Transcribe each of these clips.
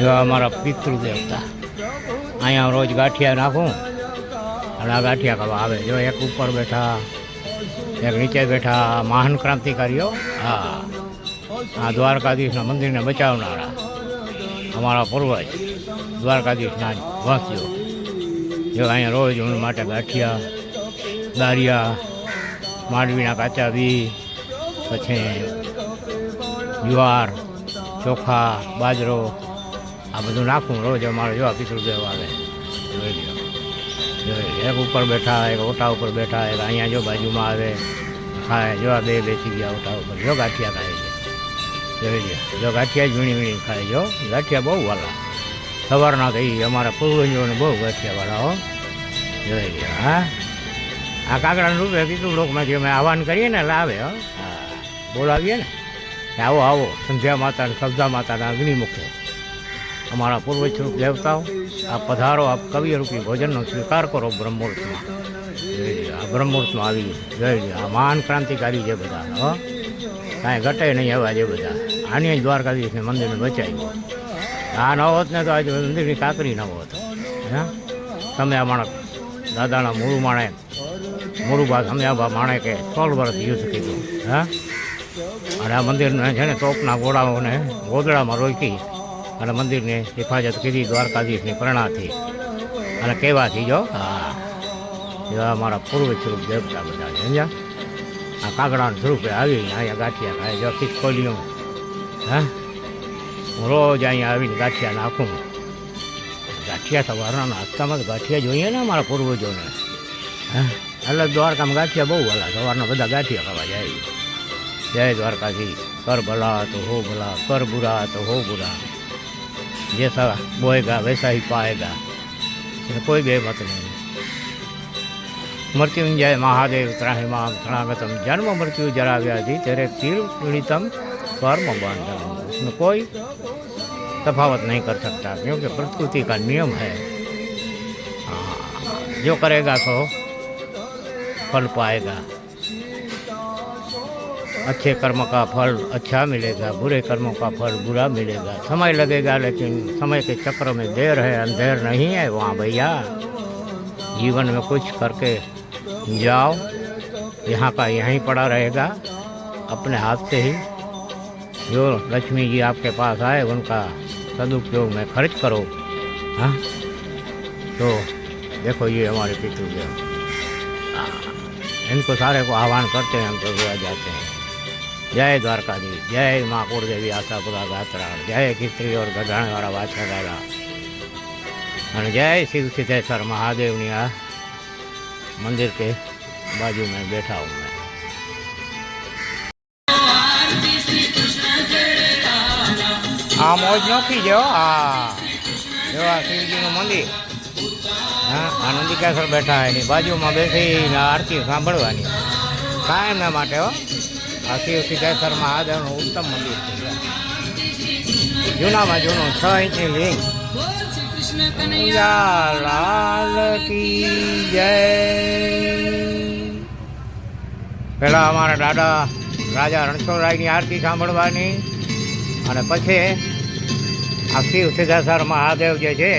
જો અમારા પિતૃ દેવતા અહીંયા રોજ ગાંઠિયા નાખું. અને આ ગાંઠિયા ખાવા આવે. જો એક ઉપર બેઠા, એક નીચે બેઠા મહાન ક્રાંતિકારીઓ હા. આ દ્વારકાધીશના મંદિરને બચાવનારા. અમારા પૂર્વજ દ્વારકાધીશના વાસીઓ. જો અહીંયા રોજ હું માટે ગાંઠિયા, દારિયા, માંડવીના કાચા બી, પછી જુવાર, ચોખા, બાજરો આ બધું નાખું, રોજ અમારે જો પિતૃદેવ આવે જોઈ લ્યો. જોઈ. એક ઉપર બેઠા, એક ઓટા ઉપર બેઠા, એક અહીંયા જો બાજુમાં આવે, ખાય, જો આ બે બેસી ગયા ઓટા ઉપર. જો ગાંઠિયા ખાય છે. જોઈ લ્યો. જો ગાંઠિયા ઝીણી વીણી ખાય જો ગાંઠિયા બહુ વાલા. સવારના કહી અમારા પૂર્વજોને બહુ ગાંઠિયાવાળા હો. જોઈ લ્યો, હા. આ કાગડાનું રૂપે કીધું લોકમાંથી અમે આહવાન કરીએ ને, એટલે આવે હો. હા. બોલાવીએ ને. આવો આવો. સંધ્યા માતા સબદા માતાના અગ્નિમુખે. અમારા પૂર્વજ સ્વરૂપ દેવતાઓ, આ પધારો આપ કવિયરૂપી ભોજનનો સ્વીકાર કરો બ્રહ્મુહૂર્તમાં જય આ બ્રહ્મુહૂર્તમાં આવી જય આ મહાન ક્રાંતિકારી છે બધા, હો. કાંઈ ઘટે નહીં એવા જે બધા. આની દ્વારકાધીશને મંદિરને બચાવ્યું આ ન હોત ને તો આજે મંદિરની કાકરી ન હોત. હા? તમે આ માણસ, દાદાના મૂળ માણે મોરુબા સમયાબા માણેકે સોળ વર્ષ યુદ્ધ કીધું હા? અને આ મંદિરને છે ને તોપના ગોળાઓને ગોદડામાં રોકી અને મંદિરની હિફાજત કીધી, દ્વારકાધીશની પ્રેરણાથી. અને કહેવાથી જો, હા, એવા અમારા પૂર્વ સ્વરૂપ દેવતા બધા છે, સમજ્યા? આ કાગડાના સ્વરૂપે આવીને અહીંયા ગાંઠિયા ખાય જો ખિસકોલીઓ હા? હું રોજ અહીંયા આવીને ગાંઠિયા નાખું. ગાંઠિયા સવારના નાસ્તામાં જ ગાંઠિયા જોઈએ ને અમારા પૂર્વજોને. હા? એટલે દ્વારકામાં ગાંઠિયા બહુ ભલા સવારના બધા ગાંઠિયા ખાવા જાય. જય દ્વારકાથી કર ભલા તો હો ભલા, કર બુરા તો હો બુરા. जैसा बोएगा, वैसा ही पाएगा। इसमें कोई बेमत नहीं। मृत्युंजय महादेव, त्राहि माम जन्म मृत्यु जरा व्याधि, तेरे तीर पीड़ितम कर्म बंधन उसमें कोई तफावत नहीं कर सकता, क्योंकि प्रकृति का नियम है। हाँ, जो करेगा तो फल पाएगा। अच्छे कर्म का फल अच्छा मिलेगा, बुरे कर्मों का फल बुरा मिलेगा। समय लगेगा, लेकिन समय के चक्र में देर है, अंधेर नहीं है वहाँ भैया। जीवन में कुछ करके जाओ, यहाँ का यहीं पड़ा रहेगा, अपने हाथ से ही। जो लक्ष्मी जी आपके पास आए, उनका सदुपयोग में खर्च करो हाँ? तो देखो ये हमारे पितृदेव इनको सारे को आह्वान करते हैं, हम तो जाते हैं। જય દ્વારકાધીશ જય માકુર કુળદેવી આશાપુરા ગાત્રા જય ખીચડી ઓર ગઢાણવાળા વાછડાલા અને જય શિવ સિદ્ધેશ્વર મહાદેવની આ મંદિર કે બાજુ મેં બેઠા હું આ મોજ નોખી જો આ એવા શિવજીનું મંદિર. હા આનંદિકાસર બેઠા એની બાજુમાં બેસીને આરતી સાંભળવાની. કાયમ કાયમના માટે હો. શિવ સિદ્ધેશ્વર મહાદેવનું ઉત્તમ મંદિર છે. જૂનામાં જૂનું, છ ઇંચની લિંગ. લાલ કી જય. પહેલાં અમારા દાદા રાજા રણછોડરાયની આરતી સાંભળવાની અને પછી આ શિવ મહાદેવ જે છે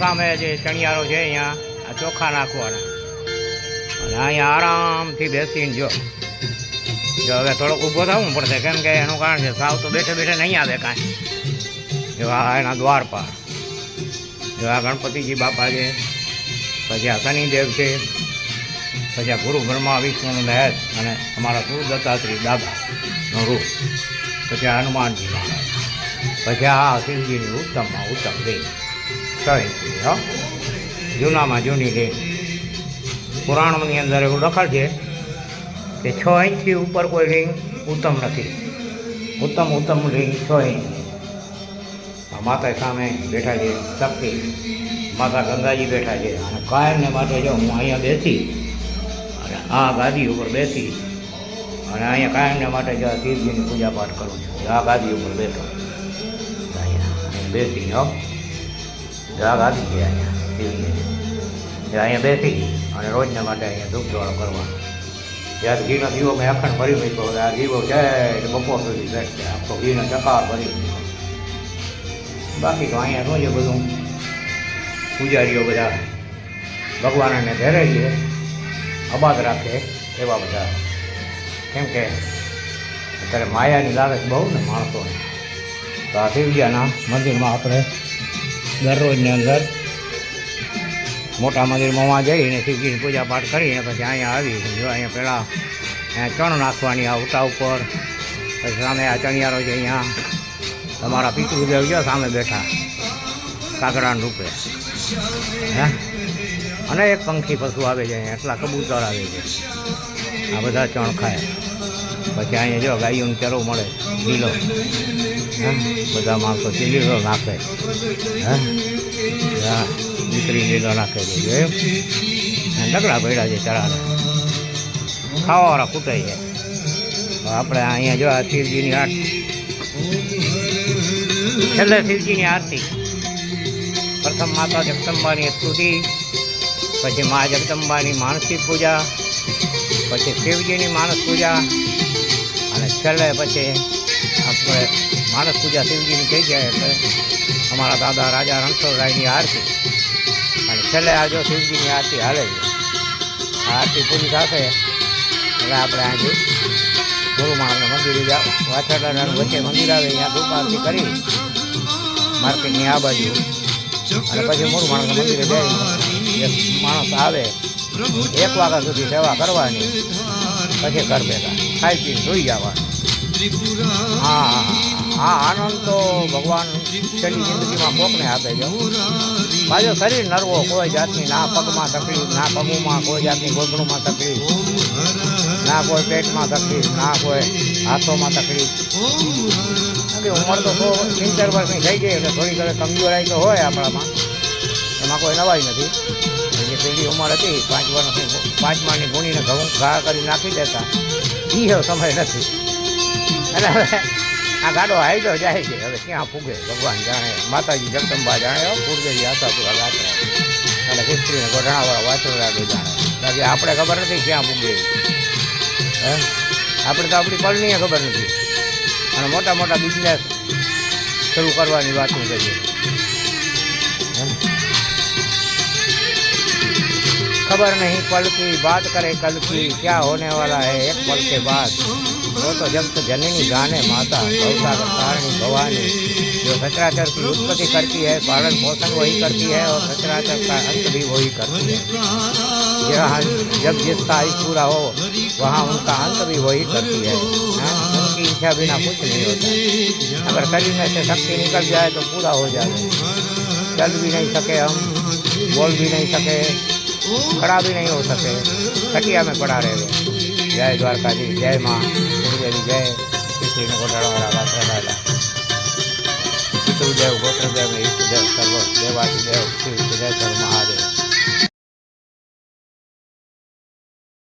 સામે જે ચણિયારો છે, અહીંયા આ ચોખા નાખવાના. અને અહીંયા આરામથી બેસીને જો જો હવે થોડોક ઊભો થવું પડશે. કેમ કે એનું કારણ છે, સાવ તો બેઠે બેઠે નહીં આવે કાંઈ. જો એના દ્વાર પર. જો ગણપતિજી બાપા છે, પછી આ શનિદેવ છે, પછી આ ગુરુ બ્રહ્મા વિષ્ણુનું મહેશ અને અમારા ગુરુ દત્તાત્રી દાદાનું રૂપ. પછી આ હનુમાનજી મહારાજ. પછી આ શિવજીની ઉત્તમમાં ઉત્તમ દેવ સહિત જૂનામાં જૂની દેવ પુરાણોની અંદર એવું લખાણ છે કે છ ઇંચથી ઉપર કોઈ રિંગ ઉત્તમ નથી. ઉત્તમ ઉત્તમ રિંગ છ ઇંચની. માતા સામે બેઠા છે, શક્તિ. માતા ગંગાજી બેઠા છે. અને કાયમને માટે જો હું અહીંયા બેસી, અને આ ગાદી ઉપર બેસી, અને અહીંયા કાયમને માટે જો શિવજીની પૂજા પાઠ કરું છું આ ગાદી ઉપર અહીંયા બેસી જાઓ આ ગાદી છે અહીંયા, શિવજીની. અહીંયા બેસી અને રોજને માટે અહીંયા ધૂપ જોડો કરવાનો. ત્યારે ઘીનો દીવો મેં અખંડ ભરી મૂક્યો હવે આ દીવો છે એટલે બપોર સુધી બેસશે. આખો ઘીનો ચકાર ભરી મૂક્યો. બાકી તો અહીંયા શું છે બધું? પૂજારીઓ બધા ભગવાનને ઘેરે છે. અબાદ રાખે એવા બધા. કેમ કે અત્યારે માયાની લાલચ બહુ ને માણસોને. તો આ શિવજીના મંદિરમાં આપણે દરરોજની અંદર મોટા મંદિરમાં જઈને શિવજીની પૂજા પાઠ કરીને પછી અહીંયા આવી જો અહીંયા પહેલાં ચણ નાખવાની આ ઉટા ઉપર, પછી સામે આ ચણિયારો છે અહીંયા. તમારા પિતૃદેવ જો સામે બેઠા, કાગડાના રૂપે. હે? અને એક પંખી પશુ આવે છે અહીંયા, એટલા કબૂતર આવે છે. આ બધા ચણ ખાય. પછી અહીંયા જો ગાયોનો ચરો મળે, લીલો. બધા માણસો તે લીલો નાખે. હે દીકરી લીલો નાખે છે એમ. ડગડા પડ્યા છે ચરાને. ખાવાવાળા કૂટાઈ જાય આપણે અહીંયા જો આ શિવજીની આરતી. છેલ્લે શિવજીની આરતી. પ્રથમ માતા જગદંબાની સ્તુતિ, પછી મા જગદંબાની માનસિક પૂજા પછી શિવજીની માણસ પૂજા અને છેલ્લે પછી આપણે માણસ પૂજા શિવજીની થઈ જાય એટલે અમારા દાદા રાજા રણછોડરાયની આરતી. અને છેલ્લે આ શિવજીની આરતી હાલે છે. આરતી પૂરી થશે એટલે આપણે અહીંથી ગુરુ મહારાજના મંદિરે વાછરડાના વચ્ચે મંદિર આવે, ત્યાં ધૂપ આરતી કરી માર્કેટની આ બાજુ. અને પછી મૂળ માણસ મંદિરે જાય. માણસ આવે. એક વાગ્યા સુધી સેવા કરવાની, પછી ઘર ભેગા. ખાઈ પી સુઈ જવાનું હા હા આનંદ તો ભગવાન છેલ્લી જિંદગીમાં કોકને આપે છે. પાછો શરીર નરવો કોઈ જાતની ના પગમાં તકલીફ, ના પગમાં કોઈ જાતની ગોગણુમાં તકલીફ, ના કોઈ પેટમાં તકલીફ, ના કોઈ હાથોમાં તકલીફ. ઉંમર તો સો સિત્તેર વર્ષની થઈ ગઈ એટલે થોડી ઘણી કમજોરાઈ તો હોય આપણામાં. એમાં કોઈ નવાઈ નથી. જે પેલી ઉંમર હતી, પાંચ વર્ષની પાંચમાની ગુણીને ઘઉં ઘા કરી નાખી દેતા. એ સમય નથી. અને હવે આ ગાડો હાઈડો જાય છે, હવે ક્યાં ફૂગે? ભગવાન જાણે, માતાજી જગદંબા જાણે કુળદેવી આશાપુરા ગાત્રા અને હિસ્ટ્રીને ગોઢાણાવાળા વાછરડા જાણે. બાકી આપણે ખબર નથી ક્યાં ફૂગે. હે? આપણે તો આપણી પલનીએ ખબર નથી. અને મોટા મોટા બિઝનેસ શરૂ કરવાની વાતો કરીએ. खबर नहीं पल की बात करे कल की क्या होने वाला है एक पल के बाद। वो तो जब तो जननी जाने माता भवसागर तारणी भवानी जो सचराचर की उत्पत्ति करती है पालन पोषण वही करती है और सचराचर का अंत भी वही करती है। जहाँ जब जिसका आयु पूरा हो वहाँ उनका अंत भी वही करती है। हाँ, उनकी इच्छा बिना कुछ नहीं होता। अगर शरीर में से शक्ति निकल जाए तो पूरा हो जाए। चल भी नहीं सके हम बोल भी नहीं सके। खड़ा भी नहीं हो सके खटिया में पड़ा रह गए जय द्वारकाधीश जय माँ गुरुदेवी जय श्री श्री गोटाड़ा वाला पितृदेव गोत्रदेव इष्टदेव सर्व देवादिदेव श्री जय सर्व महादेव